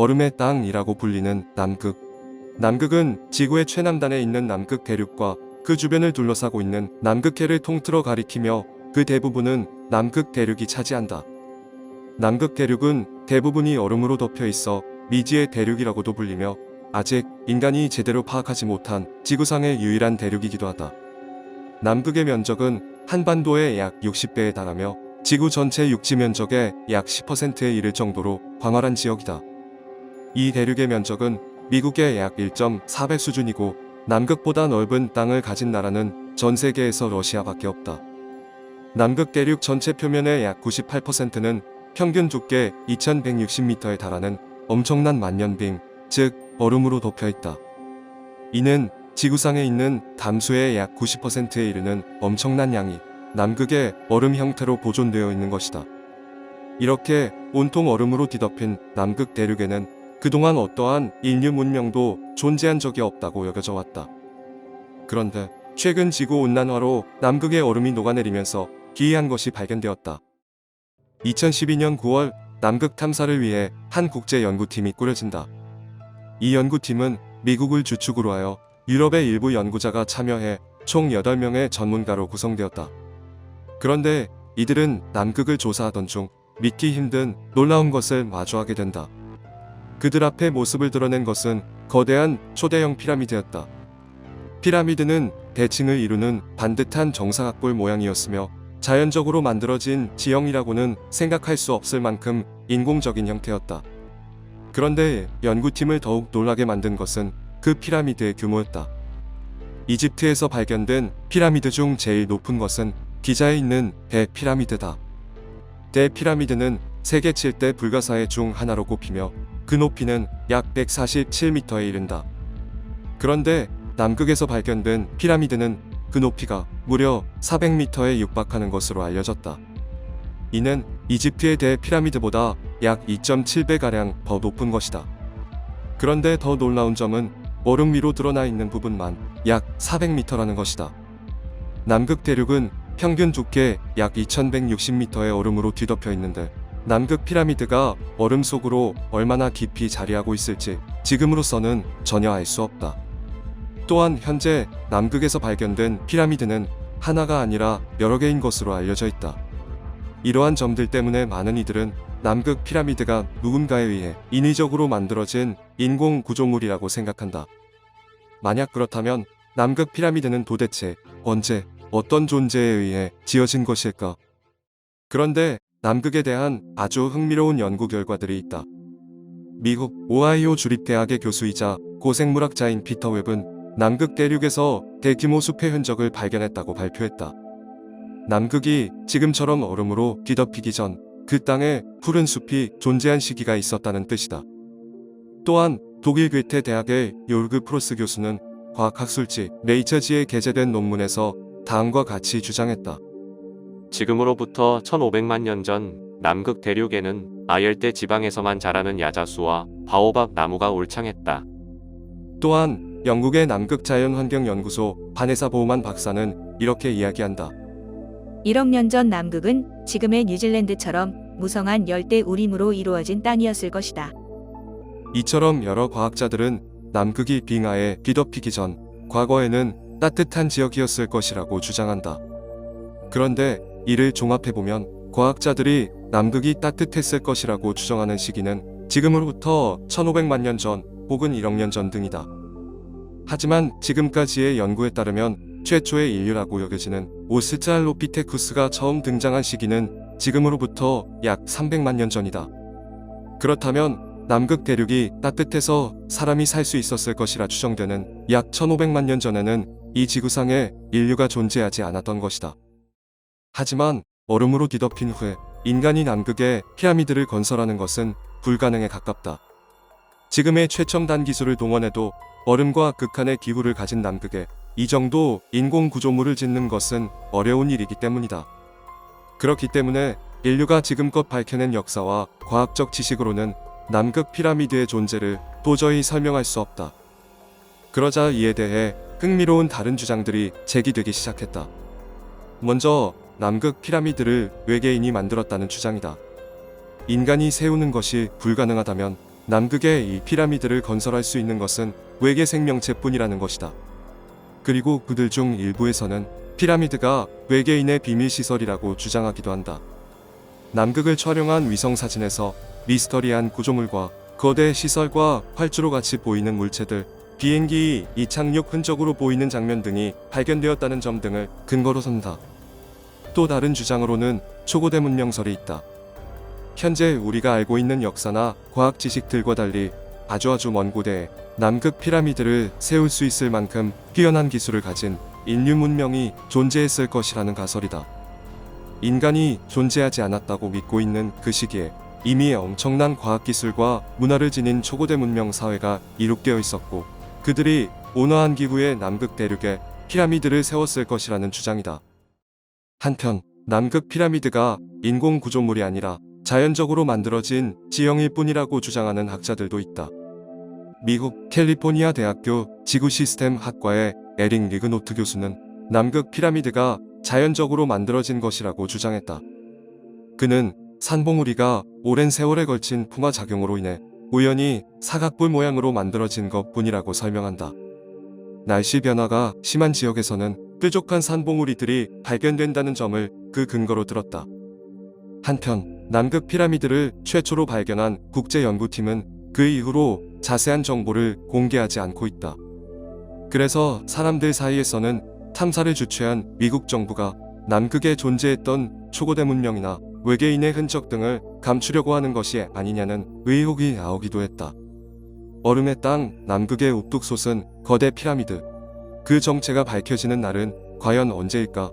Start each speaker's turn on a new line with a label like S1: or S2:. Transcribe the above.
S1: 얼음의 땅이라고 불리는 남극. 남극은 지구의 최남단에 있는 남극 대륙과 그 주변을 둘러싸고 있는 남극해를 통틀어 가리키며 그 대부분은 남극 대륙이 차지한다. 남극 대륙은 대부분이 얼음으로 덮여 있어 미지의 대륙이라고도 불리며 아직 인간이 제대로 파악하지 못한 지구상의 유일한 대륙이기도 하다. 남극의 면적은 한반도의 약 60배에 달하며 지구 전체 육지 면적의 약 10%에 이를 정도로 광활한 지역이다. 이 대륙의 면적은 미국의 약 1.4배 수준이고 남극보다 넓은 땅을 가진 나라는 전 세계에서 러시아밖에 없다. 남극 대륙 전체 표면의 약 98%는 평균 두께 2160m에 달하는 엄청난 만년빙, 즉 얼음으로 덮여 있다. 이는 지구상에 있는 담수의 약 90%에 이르는 엄청난 양이 남극의 얼음 형태로 보존되어 있는 것이다. 이렇게 온통 얼음으로 뒤덮인 남극 대륙에는 그동안 어떠한 인류 문명도 존재한 적이 없다고 여겨져 왔다. 그런데 최근 지구 온난화로 남극의 얼음이 녹아내리면서 기이한 것이 발견되었다. 2012년 9월 남극 탐사를 위해 한 국제 연구팀이 꾸려진다. 이 연구팀은 미국을 주축으로 하여 유럽의 일부 연구자가 참여해 총 8명의 전문가로 구성되었다. 그런데 이들은 남극을 조사하던 중 믿기 힘든 놀라운 것을 마주하게 된다. 그들 앞에 모습을 드러낸 것은 거대한 초대형 피라미드였다. 피라미드는 대칭을 이루는 반듯한 정사각골 모양이었으며 자연적으로 만들어진 지형이라고는 생각할 수 없을 만큼 인공적인 형태였다. 그런데 연구팀을 더욱 놀라게 만든 것은 그 피라미드의 규모였다. 이집트에서 발견된 피라미드 중 제일 높은 것은 기자에 있는 대피라미드다. 대피라미드는 세계 7대 불가사의 중 하나로 꼽히며 그 높이는 약 147m에 이른다. 그런데 남극에서 발견된 피라미드는 그 높이가 무려 400m에 육박하는 것으로 알려졌다. 이는 이집트의 대피라미드보다 약 2.7배가량 더 높은 것이다. 그런데 더 놀라운 점은 얼음 위로 드러나 있는 부분만 약 400m라는 것이다. 남극 대륙은 평균 두께 약 2160m의 얼음으로 뒤덮여 있는데 남극 피라미드가 얼음 속으로 얼마나 깊이 자리하고 있을지 지금으로서는 전혀 알 수 없다. 또한 현재 남극에서 발견된 피라미드는 하나가 아니라 여러 개인 것으로 알려져 있다. 이러한 점들 때문에 많은 이들은 남극 피라미드가 누군가에 의해 인위적으로 만들어진 인공 구조물이라고 생각한다. 만약 그렇다면 남극 피라미드는 도대체 언제 어떤 존재에 의해 지어진 것일까? 그런데 남극에 대한 아주 흥미로운 연구 결과들이 있다. 미국 오하이오 주립대학의 교수이자 고생물학자인 피터 웹은 남극 대륙에서 대규모 숲의 흔적을 발견했다고 발표했다. 남극이 지금처럼 얼음으로 뒤덮이기 전 그 땅에 푸른 숲이 존재한 시기가 있었다는 뜻이다. 또한 독일 괴테 대학의 요르그 프로스 교수는 과학학술지 네이처지에 게재된 논문에서 다음과 같이 주장했다.
S2: 지금으로부터 1500만 년 전 남극 대륙에는 아열대 지방에서만 자라는 야자수와 바오밥 나무가 울창했다.
S1: 또한 영국의 남극 자연환경연구소 바네사 보우만 박사는 이렇게 이야기한다.
S3: 1억 년 전 남극은 지금의 뉴질랜드처럼 무성한 열대 우림으로 이루어진 땅이었을 것이다.
S1: 이처럼 여러 과학자들은 남극이 빙하에 뒤덮이기 전 과거에는 따뜻한 지역이었을 것이라고 주장한다. 그런데 이를 종합해보면 과학자들이 남극이 따뜻했을 것이라고 추정하는 시기는 지금으로부터 1500만 년 전 혹은 1억 년 전 등이다. 하지만 지금까지의 연구에 따르면 최초의 인류라고 여겨지는 오스트랄로피테쿠스가 처음 등장한 시기는 지금으로부터 약 300만 년 전이다. 그렇다면 남극 대륙이 따뜻해서 사람이 살 수 있었을 것이라 추정되는 약 1500만 년 전에는 이 지구상에 인류가 존재하지 않았던 것이다. 하지만 얼음으로 뒤덮인 후에 인간이 남극에 피라미드를 건설하는 것은 불가능에 가깝다. 지금의 최첨단 기술을 동원해도 얼음과 극한의 기후를 가진 남극에 이 정도 인공 구조물을 짓는 것은 어려운 일이기 때문이다. 그렇기 때문에 인류가 지금껏 밝혀낸 역사와 과학적 지식으로는 남극 피라미드의 존재를 도저히 설명할 수 없다. 그러자 이에 대해 흥미로운 다른 주장들이 제기되기 시작했다. 먼저 남극 피라미드를 외계인이 만들었다는 주장이다. 인간이 세우는 것이 불가능하다면 남극에 이 피라미드를 건설할 수 있는 것은 외계 생명체뿐이라는 것이다. 그리고 그들 중 일부에서는 피라미드가 외계인의 비밀 시설이라고 주장하기도 한다. 남극을 촬영한 위성 사진에서 미스터리한 구조물과 거대 시설과 활주로 같이 보이는 물체들, 비행기 이착륙 흔적으로 보이는 장면 등이 발견되었다는 점 등을 근거로 선다. 또 다른 주장으로는 초고대 문명설이 있다. 현재 우리가 알고 있는 역사나 과학 지식들과 달리 아주 아주 먼 고대에 남극 피라미드를 세울 수 있을 만큼 뛰어난 기술을 가진 인류 문명이 존재했을 것이라는 가설이다. 인간이 존재하지 않았다고 믿고 있는 그 시기에 이미 엄청난 과학기술과 문화를 지닌 초고대 문명 사회가 이룩되어 있었고 그들이 온화한 기후의 남극 대륙에 피라미드를 세웠을 것이라는 주장이다. 한편 남극 피라미드가 인공 구조물이 아니라 자연적으로 만들어진 지형일 뿐이라고 주장하는 학자들도 있다. 미국 캘리포니아 대학교 지구 시스템 학과의 에릭 리그노트 교수는 남극 피라미드가 자연적으로 만들어진 것이라고 주장했다. 그는 산봉우리가 오랜 세월에 걸친 풍화 작용으로 인해 우연히 사각뿔 모양으로 만들어진 것 뿐이라고 설명한다. 날씨 변화가 심한 지역에서는 뾰족한 산봉우리들이 발견된다는 점을 그 근거로 들었다. 한편 남극 피라미드를 최초로 발견한 국제연구팀은 그 이후로 자세한 정보를 공개하지 않고 있다. 그래서 사람들 사이에서는 탐사를 주최한 미국 정부가 남극에 존재했던 초고대 문명이나 외계인의 흔적 등을 감추려고 하는 것이 아니냐는 의혹이 나오기도 했다. 얼음의 땅 남극의 옥뚝 솟은 거대 피라미드. 그 정체가 밝혀지는 날은 과연 언제일까?